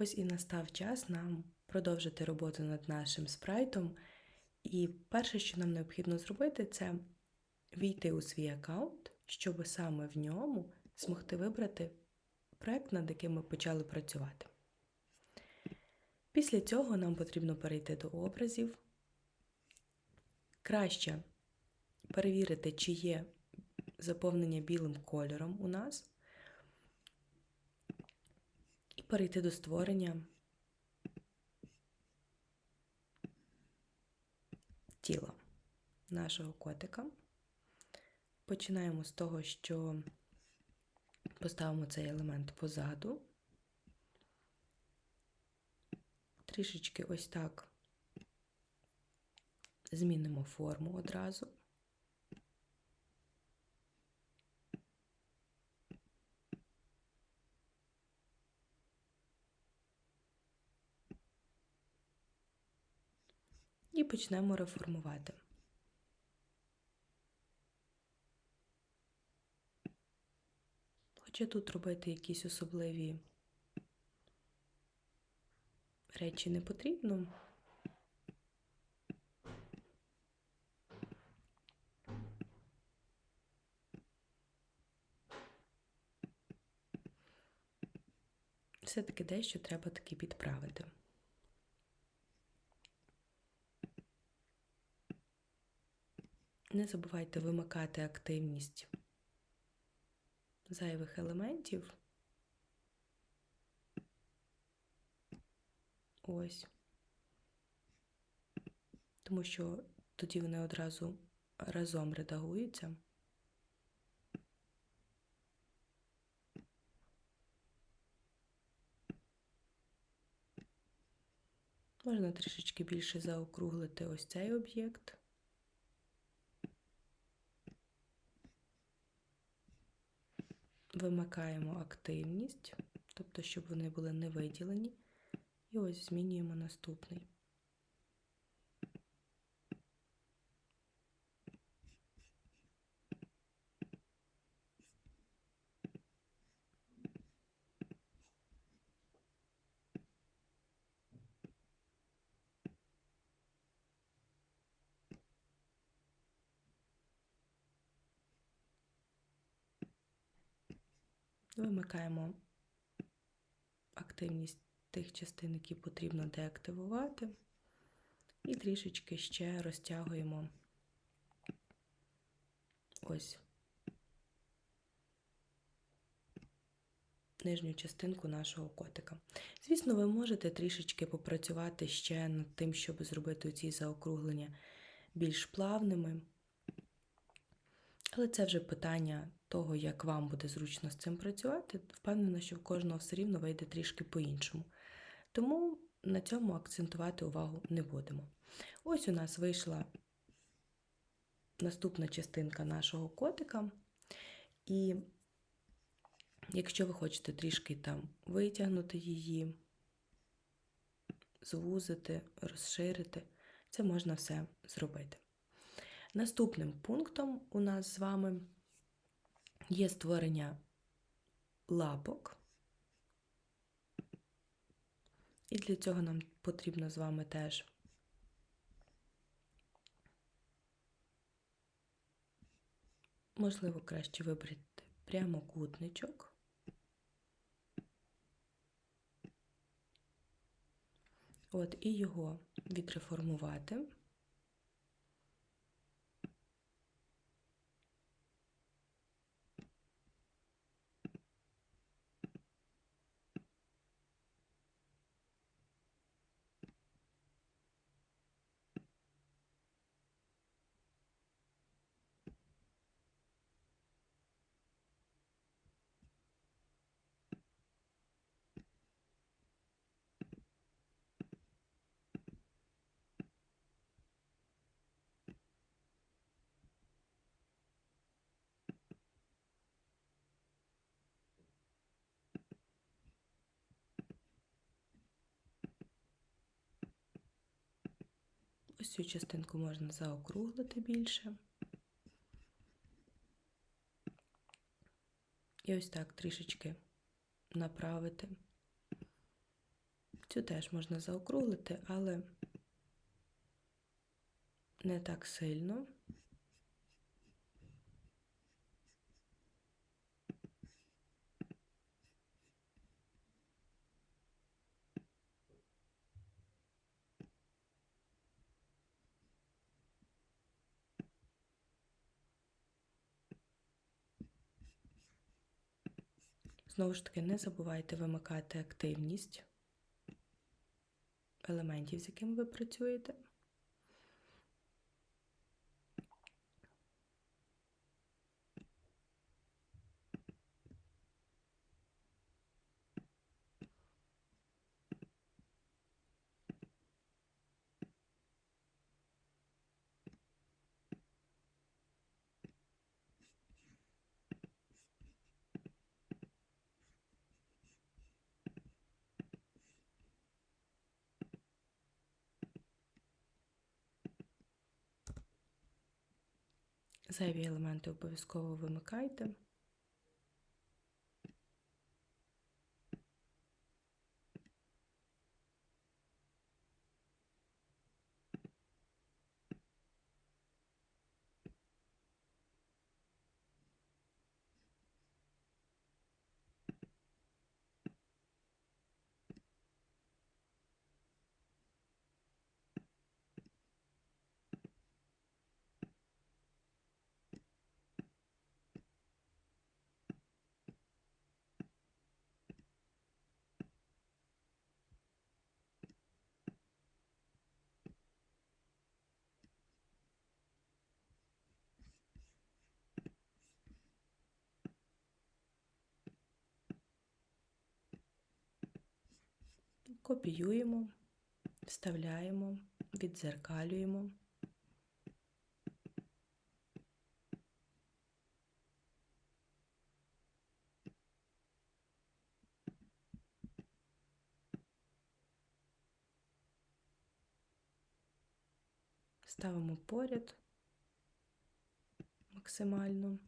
Ось і настав час нам продовжити роботу над нашим спрайтом. І перше, що нам необхідно зробити, це війти у свій аккаунт, щоб саме в ньому змогти вибрати проект, над яким ми почали працювати. Після цього нам потрібно перейти до образів. Краще перевірити, чи є заповнення білим кольором у нас, перейти до створення тіла нашого котика. Починаємо з того, що поставимо цей елемент позаду. Трішечки ось так змінимо форму одразу. І почнемо реформувати. Хоча тут робити якісь особливі речі не потрібно. Все-таки дещо треба таки підправити. Не забувайте вимикати активність зайвих елементів. Ось. Тому що тоді вони одразу разом редагуються. Можна трішечки більше заокруглити ось цей об'єкт. Вимикаємо активність, тобто, щоб вони були не виділені. І ось змінюємо наступний. Вимикаємо активність тих частин, які потрібно деактивувати, і трішечки ще розтягуємо ось нижню частинку нашого котика. Звісно, ви можете трішечки попрацювати ще над тим, щоб зробити ці заокруглення більш плавними. Але це вже питання того, як вам буде зручно з цим працювати. Впевнена, що в кожного все рівно вийде трішки по-іншому. Тому на цьому акцентувати увагу не будемо. Ось у нас вийшла наступна частинка нашого котика. І якщо ви хочете трішки там витягнути її, звузити, розширити, це можна все зробити. Наступним пунктом у нас з вами є створення лапок. І для цього нам потрібно з вами теж можливо краще вибрати прямокутничок. От, і його відреформувати. Ось цю частинку можна заокруглити більше. І ось так трішечки направити Цю теж можна заокруглити, але не так сильно. Знову ж таки, не забувайте вимикати активність елементів, з якими ви працюєте. Зайві елементи обов'язково вимикайте. Копіюємо, вставляємо, віддзеркалюємо. Ставимо поряд максимально.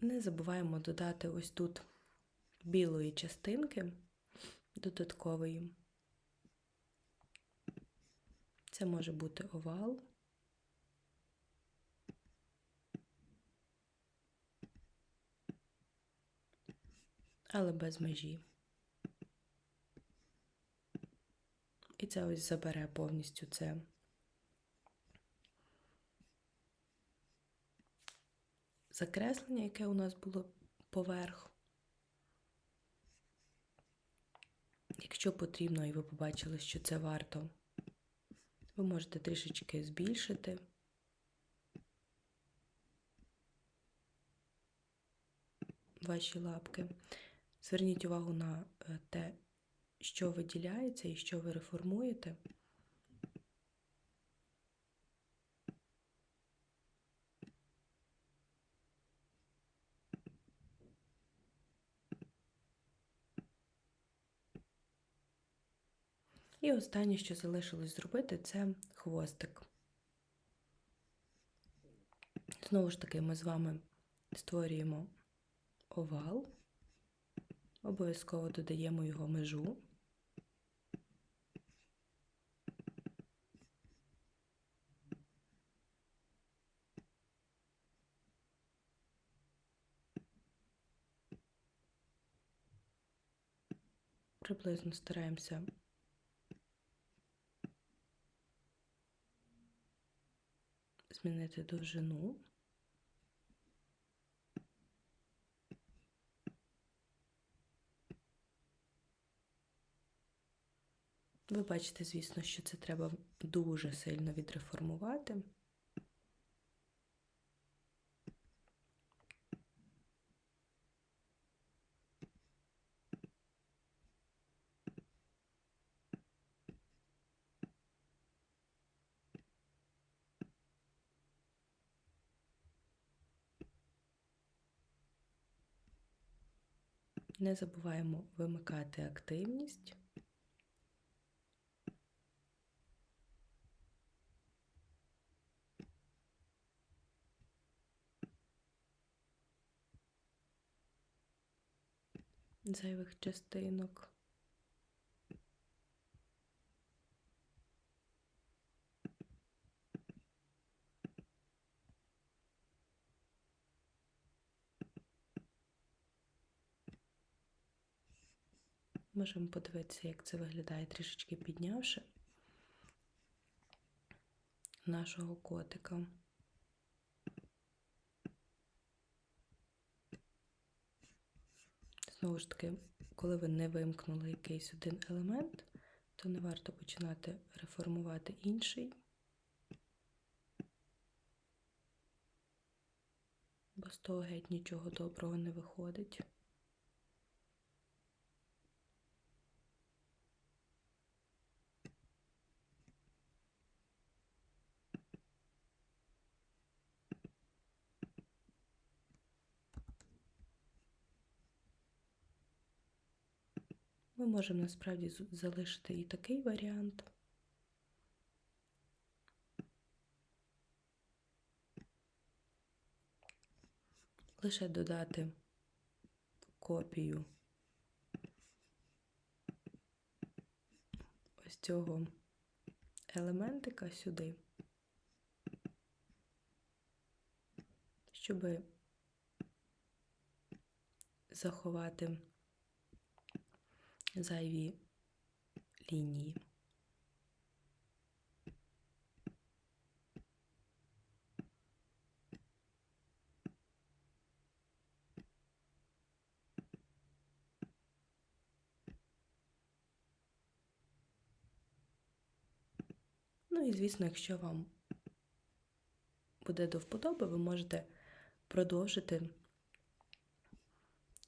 Не забуваємо додати ось тут білої частинки додаткової. Це може бути овал. Але без межі. І це ось забере повністю це закреслення, яке у нас було поверх. Якщо потрібно, і ви побачили, що це варто, ви можете трішечки збільшити. Ваші лапки. Зверніть увагу на е, те, що виділяється і що ви реформуєте. І останнє, що залишилось зробити, це хвостик. Знову ж таки, ми з вами створюємо овал, обов'язково додаємо його межу. Приблизно стараємося змінити довжину. Ви бачите, звісно, що це треба дуже сильно відреформувати. Не забуваємо вимикати активність. Зайвих частинок. Можемо подивитися, як це виглядає трішечки піднявши нашого котика. Знову ж таки, коли ви не вимкнули якийсь один елемент, то не варто починати реформувати інший, бо з того геть нічого доброго не виходить. Можемо насправді залишити і такий варіант. Лише додати копію ось цього елементика сюди, щоб заховати зайві лінії. Ну і, звісно, якщо вам буде до вподоби, ви можете продовжити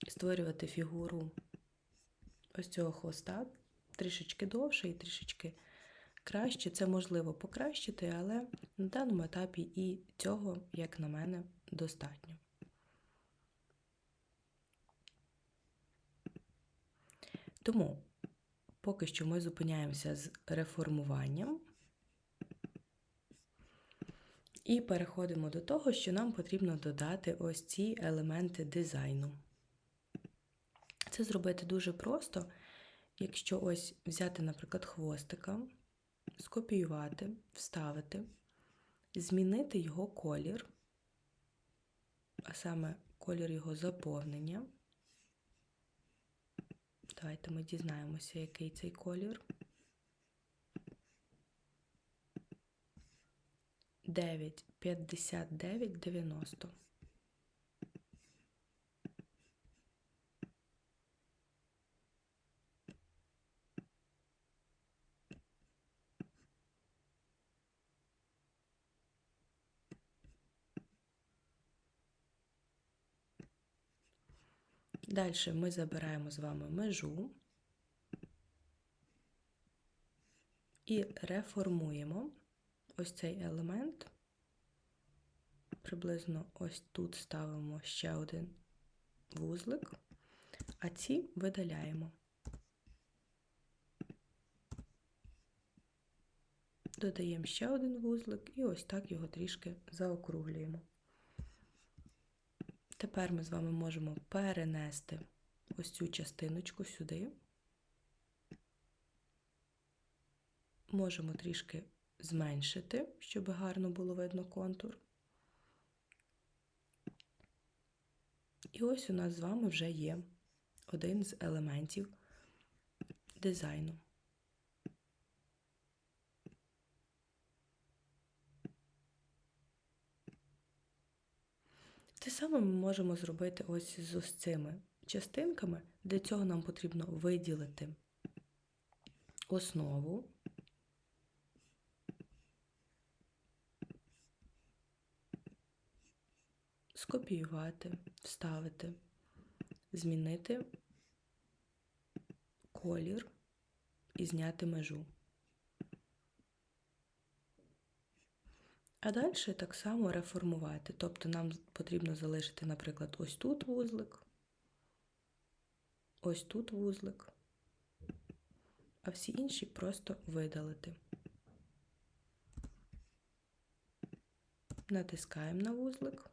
створювати фігуру ось цього хвоста трішечки довше і трішечки краще. Це можливо покращити, але на даному етапі і цього, як на мене, достатньо. Тому поки що ми зупиняємося з реформуванням і переходимо до того, що нам потрібно додати ось ці елементи дизайну. Це зробити дуже просто, якщо ось взяти, наприклад, хвостика, скопіювати, вставити, змінити його колір, а саме колір його заповнення. Давайте ми дізнаємося, який цей колір. 9, 59, 90. Далі ми забираємо з вами межу і реформуємо ось цей елемент. Приблизно ось тут ставимо ще один вузлик, а ці видаляємо. Додаємо ще один вузлик і ось так його трішки заокруглюємо. Тепер ми з вами можемо перенести ось цю частиночку сюди. Можемо трішки зменшити, щоб гарно було видно контур. І ось у нас з вами вже є один з елементів дизайну. Те саме ми можемо зробити ось з ось цими частинками. Для цього нам потрібно виділити основу. Скопіювати, вставити, змінити колір і зняти межу. А далі так само реформувати. Тобто нам потрібно залишити, наприклад, ось тут вузлик. ось тут вузлик, а всі інші просто видалити. Натискаємо на вузлик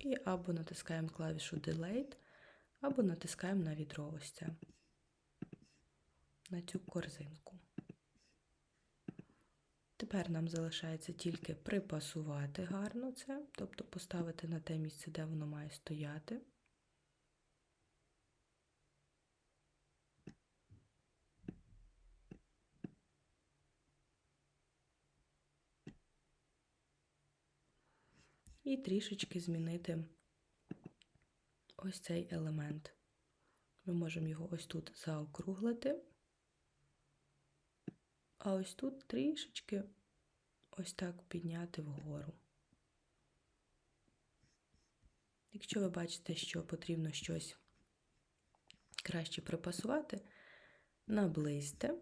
і або натискаємо клавішу Delete, або натискаємо на відро ось це, на цю корзинку. Тепер нам залишається тільки припасувати гарно це, тобто поставити на те місце, де воно має стояти. І трішечки змінити ось цей елемент. Ми можемо його ось тут заокруглити, а ось тут трішечки ось так підняти вгору. Якщо ви бачите, що потрібно щось краще припасувати, наблизьте.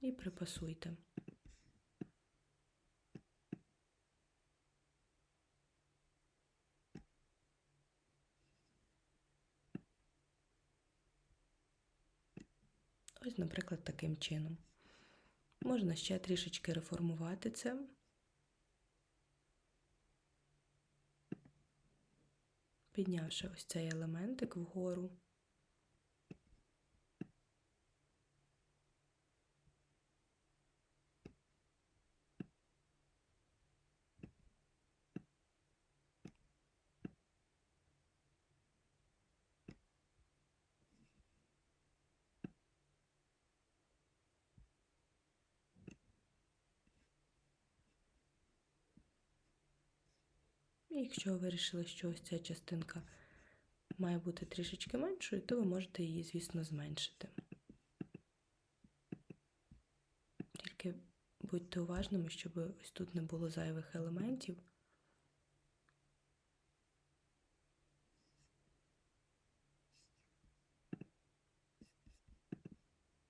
І припасуйте. Ось, наприклад, таким чином. Можна ще трішечки реформувати це. Піднявши ось цей елементик вгору. Якщо ви вирішили, що ось ця частинка має бути трішечки меншою, то ви можете її, звісно, зменшити. Тільки будьте уважними, щоб ось тут не було зайвих елементів.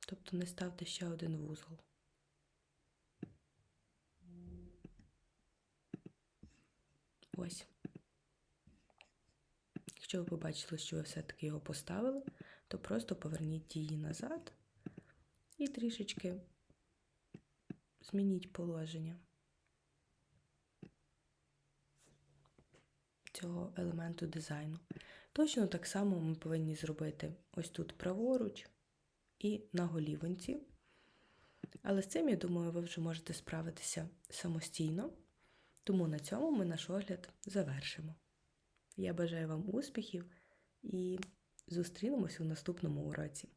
Тобто не ставте ще один вузол. Ось. Якщо ви побачили, що ви все-таки його поставили, то просто поверніть її назад і трішечки змініть положення цього елементу дизайну. Точно так само ми повинні зробити ось тут праворуч і на голівонці. Але з цим, я думаю, ви вже можете справитися самостійно. Тому на цьому ми наш огляд завершимо. Я бажаю вам успіхів і зустрінемось у наступному уроці.